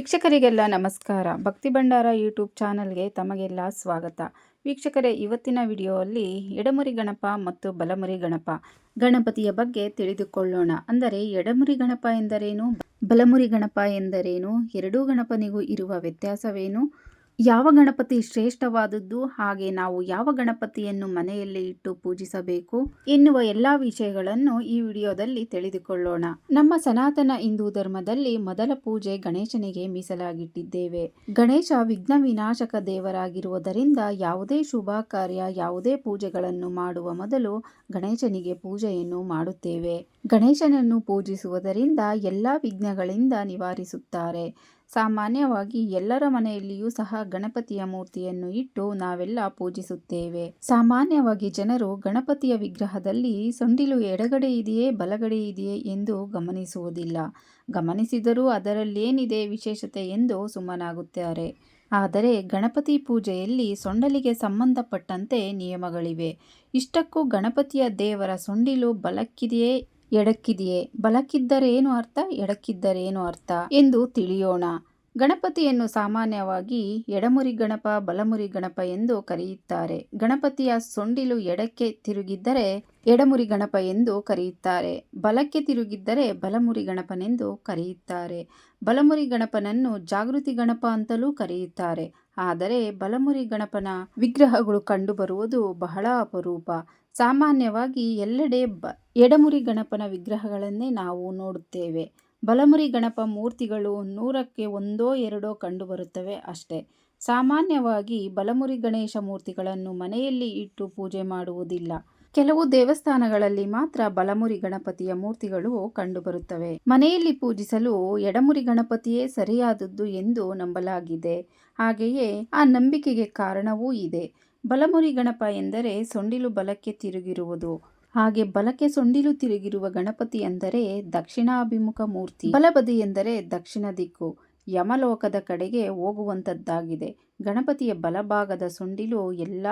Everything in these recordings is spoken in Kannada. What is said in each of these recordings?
ವೀಕ್ಷಕರಿಗೆಲ್ಲ ನಮಸ್ಕಾರ. ಭಕ್ತಿ ಭಂಡಾರ ಯೂಟ್ಯೂಬ್ ಚಾನಲ್ಗೆ ತಮಗೆಲ್ಲ ಸ್ವಾಗತ. ವೀಕ್ಷಕರೇ, ಇವತ್ತಿನ ವಿಡಿಯೋದಲ್ಲಿ ಎಡಮುರಿ ಗಣಪ ಮತ್ತು ಬಲಮುರಿ ಗಣಪ ಗಣಪತಿಯ ಬಗ್ಗೆ ತಿಳಿದುಕೊಳ್ಳೋಣ. ಅಂದರೆ, ಎಡಮುರಿ ಗಣಪ ಎಂದರೇನು? ಬಲಮುರಿ ಗಣಪ ಎಂದರೇನು? ಎರಡೂ ಗಣಪನಿಗೂ ಇರುವ ವ್ಯತ್ಯಾಸವೇನು? ಯಾವ ಗಣಪತಿ ಶ್ರೇಷ್ಠವಾದದ್ದು, ಹಾಗೆ ನಾವು ಯಾವ ಗಣಪತಿಯನ್ನು ಮನೆಯಲ್ಲಿ ಇಟ್ಟು ಪೂಜಿಸಬೇಕು ಎನ್ನುವ ಎಲ್ಲ ವಿಷಯಗಳನ್ನು ಈ ವಿಡಿಯೋದಲ್ಲಿ ತಿಳಿದುಕೊಳ್ಳೋಣ. ನಮ್ಮ ಸನಾತನ ಹಿಂದೂ ಧರ್ಮದಲ್ಲಿ ಮೊದಲ ಪೂಜೆ ಗಣೇಶನಿಗೆ ಮೀಸಲಾಗಿಟ್ಟಿದ್ದೇವೆ. ಗಣೇಶ ವಿಘ್ನ ವಿನಾಶಕ ದೇವರಾಗಿರುವುದರಿಂದ ಯಾವುದೇ ಶುಭ ಕಾರ್ಯ, ಯಾವುದೇ ಪೂಜೆಗಳನ್ನು ಮಾಡುವ ಮೊದಲು ಗಣೇಶನಿಗೆ ಪೂಜೆಯನ್ನು ಮಾಡುತ್ತೇವೆ. ಗಣೇಶನನ್ನು ಪೂಜಿಸುವುದರಿಂದ ಎಲ್ಲ ವಿಘ್ನಗಳಿಂದ ನಿವಾರಿಸುತ್ತಾರೆ. ಸಾಮಾನ್ಯವಾಗಿ ಎಲ್ಲರ ಮನೆಯಲ್ಲಿಯೂ ಸಹ ಗಣಪತಿಯ ಮೂರ್ತಿಯನ್ನು ಇಟ್ಟು ನಾವೆಲ್ಲ ಪೂಜಿಸುತ್ತೇವೆ. ಸಾಮಾನ್ಯವಾಗಿ ಜನರು ಗಣಪತಿಯ ವಿಗ್ರಹದಲ್ಲಿ ಸೊಂಡಿಲು ಎಡಗಡೆ ಇದೆಯೇ, ಬಲಗಡೆ ಇದೆಯೇ ಎಂದು ಗಮನಿಸುವುದಿಲ್ಲ. ಗಮನಿಸಿದರೂ ಅದರಲ್ಲೇನಿದೆ ವಿಶೇಷತೆ ಎಂದು ಸುಮ್ಮನಾಗುತ್ತಾರೆ. ಆದರೆ ಗಣಪತಿ ಪೂಜೆಯಲ್ಲಿ ಸೊಂಡಲಿಗೆ ಸಂಬಂಧಪಟ್ಟಂತೆ ನಿಯಮಗಳಿವೆ. ಇಷ್ಟಕ್ಕೂ ಗಣಪತಿಯ ದೇವರ ಸೊಂಡಿಲು ಬಲಕ್ಕಿದೆಯೇ ಎಡಕ್ಕಿದೆಯೇ? ಬಲಕ್ಕಿದ್ದರೇನು ಅರ್ಥ? ಎಡಕ್ಕಿದ್ದರೇನು ಅರ್ಥ? ಎಂದು ತಿಳಿಯೋಣ. ಗಣಪತಿಯನ್ನು ಸಾಮಾನ್ಯವಾಗಿ ಎಡಮುರಿ ಗಣಪ, ಬಲಮುರಿ ಗಣಪ ಎಂದು ಕರೆಯುತ್ತಾರೆ. ಗಣಪತಿಯ ಸೊಂಡಿಲು ಎಡಕ್ಕೆ ತಿರುಗಿದ್ದರೆ ಎಡಮುರಿ ಗಣಪ ಎಂದು ಕರೆಯುತ್ತಾರೆ. ಬಲಕ್ಕೆ ತಿರುಗಿದ್ದರೆ ಬಲಮುರಿ ಗಣಪನೆಂದು ಕರೆಯುತ್ತಾರೆ. ಬಲಮುರಿ ಗಣಪನನ್ನು ಜಾಗೃತಿ ಗಣಪ ಅಂತಲೂ ಕರೆಯುತ್ತಾರೆ. ಆದರೆ ಬಲಮುರಿ ಗಣಪನ ವಿಗ್ರಹಗಳು ಕಂಡುಬರುವುದು ಬಹಳ ಅಪರೂಪ. ಸಾಮಾನ್ಯವಾಗಿ ಎಲ್ಲೆಡೆ ಬ ಎಡಮುರಿ ಗಣಪನ ವಿಗ್ರಹಗಳನ್ನೇ ನಾವು ನೋಡುತ್ತೇವೆ. ಬಲಮುರಿ ಗಣಪ ಮೂರ್ತಿಗಳು ನೂರಕ್ಕೆ ಒಂದೋ ಎರಡೋ ಕಂಡುಬರುತ್ತವೆ ಅಷ್ಟೇ. ಸಾಮಾನ್ಯವಾಗಿ ಬಲಮುರಿ ಗಣೇಶ ಮೂರ್ತಿಗಳನ್ನು ಮನೆಯಲ್ಲಿ ಇಟ್ಟು ಪೂಜೆ ಮಾಡುವುದಿಲ್ಲ. ಕೆಲವು ದೇವಸ್ಥಾನಗಳಲ್ಲಿ ಮಾತ್ರ ಬಲಮುರಿ ಗಣಪತಿಯ ಮೂರ್ತಿಗಳು ಕಂಡುಬರುತ್ತವೆ. ಮನೆಯಲ್ಲಿ ಪೂಜಿಸಲು ಎಡಮುರಿ ಗಣಪತಿಯೇ ಸರಿಯಾದದ್ದು ಎಂದು ನಂಬಲಾಗಿದೆ. ಹಾಗೆಯೇ ಆ ನಂಬಿಕೆಗೆ ಕಾರಣವೂ ಇದೆ. ಬಲಮುರಿ ಗಣಪ ಎಂದರೆ ಸೊಂಡಿಲು ಬಲಕ್ಕೆ ತಿರುಗಿರುವುದು. ಹಾಗೆ ಬಲಕ್ಕೆ ಸೊಂಡಿಲು ತಿರುಗಿರುವ ಗಣಪತಿ ಎಂದರೆ ದಕ್ಷಿಣಾಭಿಮುಖ ಮೂರ್ತಿ. ಬಲಬದಿ ಎಂದರೆ ದಕ್ಷಿಣ ದಿಕ್ಕು. ಯಮಲೋಕದ ಕಡೆಗೆ ಹೋಗುವಂಥದ್ದಾಗಿದೆ. ಗಣಪತಿಯ ಬಲಭಾಗದ ಸೊಂಡಿಲು ಎಲ್ಲ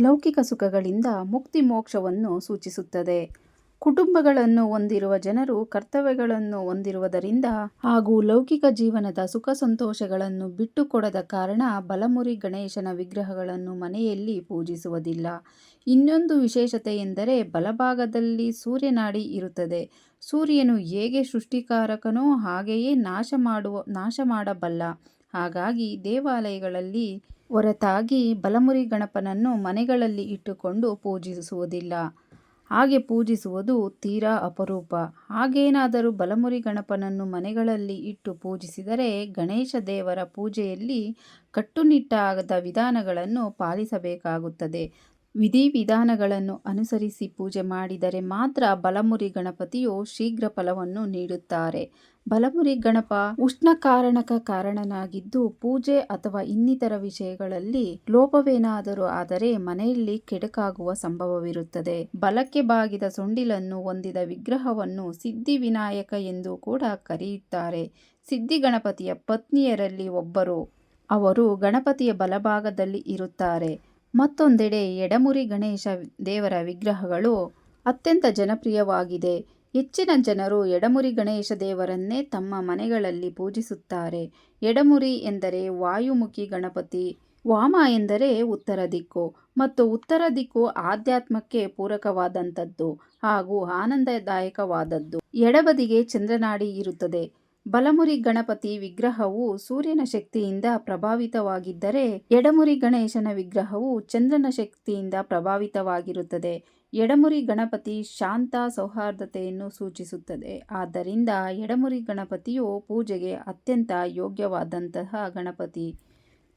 ಲೌಕಿಕ ಸುಖಗಳಿಂದ ಮುಕ್ತಿ ಮೋಕ್ಷವನ್ನು ಸೂಚಿಸುತ್ತದೆ. ಕುಟುಂಬಗಳನ್ನು ಹೊಂದಿರುವ ಜನರು ಕರ್ತವ್ಯಗಳನ್ನು ಹೊಂದಿರುವುದರಿಂದ ಹಾಗೂ ಲೌಕಿಕ ಜೀವನದ ಸುಖ ಸಂತೋಷಗಳನ್ನು ಬಿಟ್ಟುಕೊಡದ ಕಾರಣ ಬಲಮುರಿ ಗಣೇಶನ ವಿಗ್ರಹಗಳನ್ನು ಮನೆಯಲ್ಲಿ ಪೂಜಿಸುವುದಿಲ್ಲ. ಇನ್ನೊಂದು ವಿಶೇಷತೆ ಎಂದರೆ ಬಲಭಾಗದಲ್ಲಿ ಸೂರ್ಯನಾಡಿ ಇರುತ್ತದೆ. ಸೂರ್ಯನು ಹೇಗೆ ಸೃಷ್ಟಿಕಾರಕನೋ ಹಾಗೆಯೇ ನಾಶ ಮಾಡುವ ನಾಶ ಮಾಡಬಲ್ಲ. ಹಾಗಾಗಿ ದೇವಾಲಯಗಳಲ್ಲಿ ಹೊರತಾಗಿ ಬಲಮುರಿ ಗಣಪನನ್ನು ಮನೆಗಳಲ್ಲಿ ಇಟ್ಟುಕೊಂಡು ಪೂಜಿಸುವುದಿಲ್ಲ. ಹಾಗೆ ಪೂಜಿಸುವುದು ತೀರಾ ಅಪರೂಪ. ಹಾಗೇನಾದರೂ ಬಲಮುರಿ ಗಣಪನನ್ನು ಮನೆಗಳಲ್ಲಿ ಇಟ್ಟು ಪೂಜಿಸಿದರೆ ಗಣೇಶ ದೇವರ ಪೂಜೆಯಲ್ಲಿ ಕಟ್ಟುನಿಟ್ಟಾದ ವಿಧಾನಗಳನ್ನು ಪಾಲಿಸಬೇಕಾಗುತ್ತದೆ. ವಿಧಿವಿಧಾನಗಳನ್ನು ಅನುಸರಿಸಿ ಪೂಜೆ ಮಾಡಿದರೆ ಮಾತ್ರ ಬಲಮುರಿ ಗಣಪತಿಯು ಶೀಘ್ರ ಫಲವನ್ನು ನೀಡುತ್ತಾರೆ. ಬಲಮುರಿ ಗಣಪ ಉಷ್ಣ ಕಾರಣಕ ಕಾರಣನಾಗಿದ್ದು ಪೂಜೆ ಅಥವಾ ಇನ್ನಿತರ ವಿಷಯಗಳಲ್ಲಿ ಲೋಪವೇನಾದರೂ ಆದರೆ ಮನೆಯಲ್ಲಿ ಕೆಡಕಾಗುವ ಸಂಭವವಿರುತ್ತದೆ. ಬಲಕ್ಕೆ ಬಾಗಿದ ಸೊಂಡಿಲನ್ನು ಹೊಂದಿದ ವಿಗ್ರಹವನ್ನು ಸಿದ್ಧಿ ವಿನಾಯಕ ಎಂದು ಕೂಡ ಕರೆಯುತ್ತಾರೆ. ಸಿದ್ಧಿ ಗಣಪತಿಯ ಪತ್ನಿಯರಲ್ಲಿ ಒಬ್ಬರು, ಅವರು ಗಣಪತಿಯ ಬಲಭಾಗದಲ್ಲಿ ಇರುತ್ತಾರೆ. ಮತ್ತೊಂದೆಡೆ ಎಡಮುರಿ ಗಣೇಶ ದೇವರ ವಿಗ್ರಹಗಳು ಅತ್ಯಂತ ಜನಪ್ರಿಯವಾಗಿದೆ. ಹೆಚ್ಚಿನ ಜನರು ಎಡಮುರಿ ಗಣೇಶ ದೇವರನ್ನೇ ತಮ್ಮ ಮನೆಗಳಲ್ಲಿ ಪೂಜಿಸುತ್ತಾರೆ. ಎಡಮುರಿ ಎಂದರೆ ವಾಯುಮುಖಿ ಗಣಪತಿ, ವಾಮ ಎಂದರೆ ಉತ್ತರ ದಿಕ್ಕು ಮತ್ತು ಉತ್ತರ ದಿಕ್ಕು ಆಧ್ಯಾತ್ಮಕ್ಕೆ ಪೂರಕವಾದಂಥದ್ದು ಹಾಗೂ ಆನಂದದಾಯಕವಾದದ್ದು. ಎಡಬದಿಗೆ ಚಂದ್ರನಾಡಿ ಇರುತ್ತದೆ. ಬಲಮುರಿ ಗಣಪತಿ ವಿಗ್ರಹವು ಸೂರ್ಯನ ಶಕ್ತಿಯಿಂದ ಪ್ರಭಾವಿತವಾಗಿದ್ದರೆ ಎಡಮುರಿ ಗಣೇಶನ ವಿಗ್ರಹವು ಚಂದ್ರನ ಶಕ್ತಿಯಿಂದ ಪ್ರಭಾವಿತವಾಗಿರುತ್ತದೆ. ಎಡಮುರಿ ಗಣಪತಿ ಶಾಂತ ಸೌಹಾರ್ದತೆಯನ್ನು ಸೂಚಿಸುತ್ತದೆ. ಆದ್ದರಿಂದ ಎಡಮುರಿ ಗಣಪತಿಯು ಪೂಜೆಗೆ ಅತ್ಯಂತ ಯೋಗ್ಯವಾದಂತಹ ಗಣಪತಿ.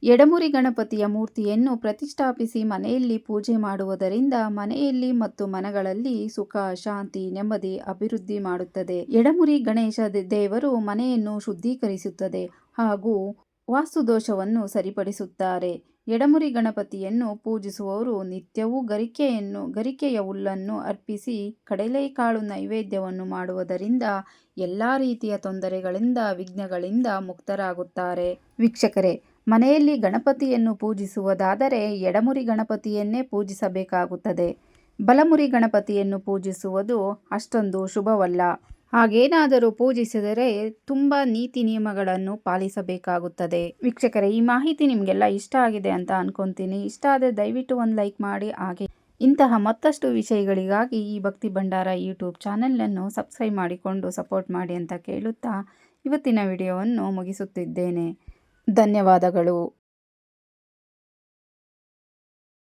ಎಡಮುರಿ ಗಣಪತಿಯ ಮೂರ್ತಿಯನ್ನು ಪ್ರತಿಷ್ಠಾಪಿಸಿ ಮನೆಯಲ್ಲಿ ಪೂಜೆ ಮಾಡುವುದರಿಂದ ಮನೆಯಲ್ಲಿ ಮತ್ತು ಮನಗಳಲ್ಲಿ ಸುಖ, ಶಾಂತಿ, ನೆಮ್ಮದಿ ಅಭಿವೃದ್ಧಿ ಮಾಡುತ್ತದೆ. ಎಡಮುರಿ ಗಣೇಶ ದೇವರು ಮನೆಯನ್ನು ಶುದ್ಧೀಕರಿಸುತ್ತದೆ ಹಾಗೂ ವಾಸ್ತುದೋಷವನ್ನು ಸರಿಪಡಿಸುತ್ತಾರೆ. ಎಡಮುರಿ ಗಣಪತಿಯನ್ನು ಪೂಜಿಸುವವರು ನಿತ್ಯವೂ ಗರಿಕೆಯನ್ನು, ಗರಿಕೆಯ ಹುಲ್ಲನ್ನು ಅರ್ಪಿಸಿ ಕಡಲೆಕಾಳು ನೈವೇದ್ಯವನ್ನು ಮಾಡುವುದರಿಂದ ಎಲ್ಲ ರೀತಿಯ ತೊಂದರೆಗಳಿಂದ, ವಿಘ್ನಗಳಿಂದ ಮುಕ್ತರಾಗುತ್ತಾರೆ. ವೀಕ್ಷಕರೇ ಮನೆಯಲ್ಲಿ ಗಣಪತಿಯನ್ನು ಪೂಜಿಸುವುದಾದರೆ ಎಡಮುರಿ ಗಣಪತಿಯನ್ನೇ ಪೂಜಿಸಬೇಕಾಗುತ್ತದೆ. ಬಲಮುರಿ ಗಣಪತಿಯನ್ನು ಪೂಜಿಸುವುದು ಅಷ್ಟೊಂದು ಶುಭವಲ್ಲ. ಹಾಗೇನಾದರೂ ಪೂಜಿಸಿದರೆ ತುಂಬ ನೀತಿ ನಿಯಮಗಳನ್ನು ಪಾಲಿಸಬೇಕಾಗುತ್ತದೆ. ವೀಕ್ಷಕರೇ, ಈ ಮಾಹಿತಿ ನಿಮಗೆಲ್ಲ ಇಷ್ಟ ಆಗಿದೆ ಅಂತ ಅನ್ಕೊಂತೀನಿ. ಇಷ್ಟ ಆದರೆ ದಯವಿಟ್ಟು ಒಂದು ಲೈಕ್ ಮಾಡಿ. ಹಾಗೆ ಇಂತಹ ಮತ್ತಷ್ಟು ವಿಷಯಗಳಿಗಾಗಿ ಈ ಭಕ್ತಿ ಭಂಡಾರ ಯೂಟ್ಯೂಬ್ ಚಾನಲನ್ನು ಸಬ್ಸ್ಕ್ರೈಬ್ ಮಾಡಿಕೊಂಡು ಸಪೋರ್ಟ್ ಮಾಡಿ ಅಂತ ಕೇಳುತ್ತಾ ಇವತ್ತಿನ ವಿಡಿಯೋವನ್ನು ಮುಗಿಸುತ್ತಿದ್ದೇನೆ. ಧನ್ಯವಾದಗಳು.